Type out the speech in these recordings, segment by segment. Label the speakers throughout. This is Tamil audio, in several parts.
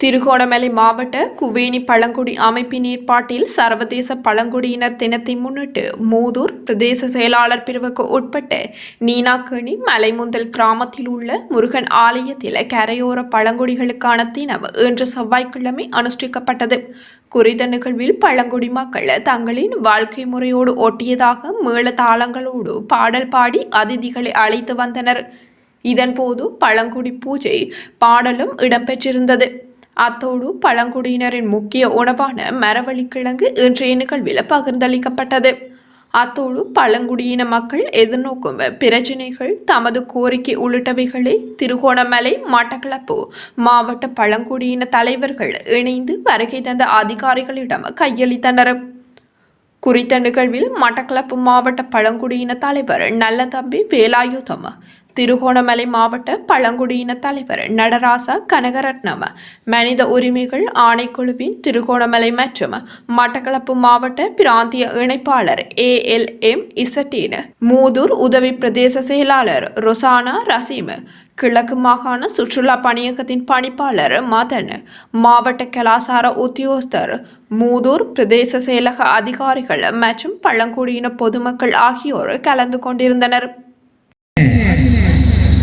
Speaker 1: திருகோணமலை மாவட்ட குவேணி பழங்குடி அமைப்பின் ஏற்பாட்டில் சர்வதேச பழங்குடியினர் தினத்தை முன்னிட்டு மூதூர் பிரதேச செயலாளர் பிரிவுக்கு உட்பட்ட நீனாக்கணி மலைமுந்தல் கிராமத்தில் உள்ள முருகன் ஆலயத்தில் கரையோர பழங்குடிகளுக்கான தினம் இன்று செவ்வாய்க்கிழமை அனுஷ்டிக்கப்பட்டது. குறித்த நிகழ்வில் பழங்குடி மக்கள் தங்களின் வாழ்க்கை முறையோடு ஒட்டியதாக மேள தாளங்களோடு பாடல் பாடி அதிதிகளை அழைத்து வந்தனர். இதன்போது பழங்குடி பூஜை பாடலும் இடம்பெற்றிருந்தது. அத்தோடு பழங்குடியினரின் முக்கிய உணவான மரவள்ளிக்கிழங்கு இன்றைய நிகழ்வில் பகிர்ந்தளிக்கப்பட்டது. அத்தோடு பழங்குடியின மக்கள் எதிர்நோக்கும் பிரச்சினைகள் தமது கோரிக்கை உள்ளிட்டவைகளை திருகோணமலை மட்டக்களப்பு மாவட்ட பழங்குடியின தலைவர்கள் இணைந்து வருகை தந்த அதிகாரிகளிடம் கையளித்தனர். குறித்த நிகழ்வில் மட்டக்களப்பு மாவட்ட பழங்குடியின தலைவர் நல்லதம்பி வேலாயுதம் திருகோணமலை மாவட்ட பழங்குடியின தலைவர் நடராசா கனகரட்னம் மனித உரிமைகள் ஆணைக்குழுவின் திருகோணமலை மற்றும் மட்டக்களப்பு மாவட்ட பிராந்திய இணைப்பாளர் ஏ எல் எம் இசட்டின் மூதூர் உதவி பிரதேச செயலாளர் ரொசானா ரசீம் கிழக்கு மாகாண சுற்றுலா பணியகத்தின் பணிப்பாளர் மதன் மாவட்ட கலாசார உத்தியோகஸ்தர் மூதூர் பிரதேச செயலக அதிகாரிகள் மற்றும் பழங்குடியின பொதுமக்கள் ஆகியோர் கலந்து கொண்டிருந்தனர்.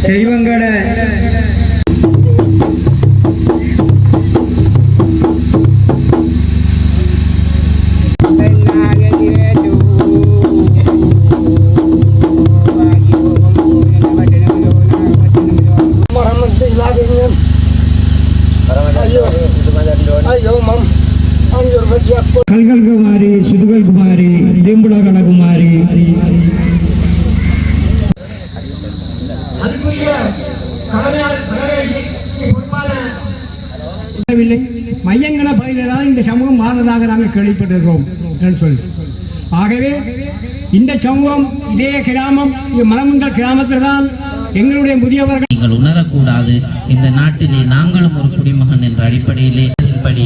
Speaker 2: ജൈവങ്കട്. കൽകൾ കുമാരി
Speaker 3: സുതുകൾ കുമാരി ദേമ്പുള കളകുമാരി
Speaker 4: இல்லை மையங்களை பயிரிடால் இந்த சமூகம் மாறுவதாக நாங்கள் கேள்விப்பட்டிருக்கிறோம் என்று சொல்லி. ஆகவே இந்த சமூகம் இதே கிராமம் இது மலமுந்தல் கிராமத்தில் தான் எங்களுடைய முதியவர்கள்
Speaker 5: நீங்கள் உணரக்கூடாது. இந்த நாட்டிலே நாங்களும் ஒரு குடிமகன் என்ற அடிப்படையிலே இப்படி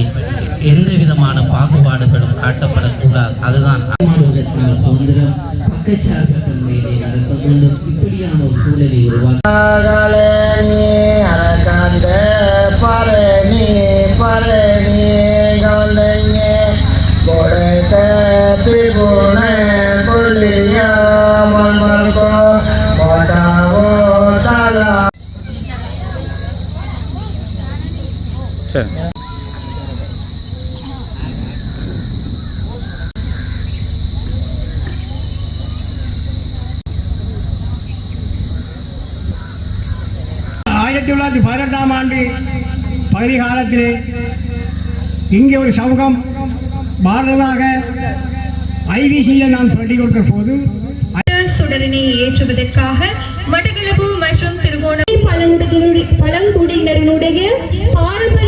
Speaker 5: எந்த விதமான பாகுபாடுகளும் காட்டப்படக்கூடாது. அதுதான் சுதந்திரம் பக்கச்சார்பற்ற முறையிலே நடத்த வேண்டும் இப்படியான ஒரு சூழலை உருவாக்க
Speaker 3: Tala.
Speaker 4: ஆயிரத்தி தொள்ளாயிரத்தி பதினெட்டாம் ஆண்டு பகுதி காலத்திலே இங்கே ஒரு சமூகம் பாரதமாக ஐவிசியில் நான் சொல்லிக் கொடுக்கிற போது
Speaker 6: சுடரினை ஏற்றுவதற்காக மடகளபு மற்றும் திருகோணம் பழங்குடியினருடைய பாரம்பரிய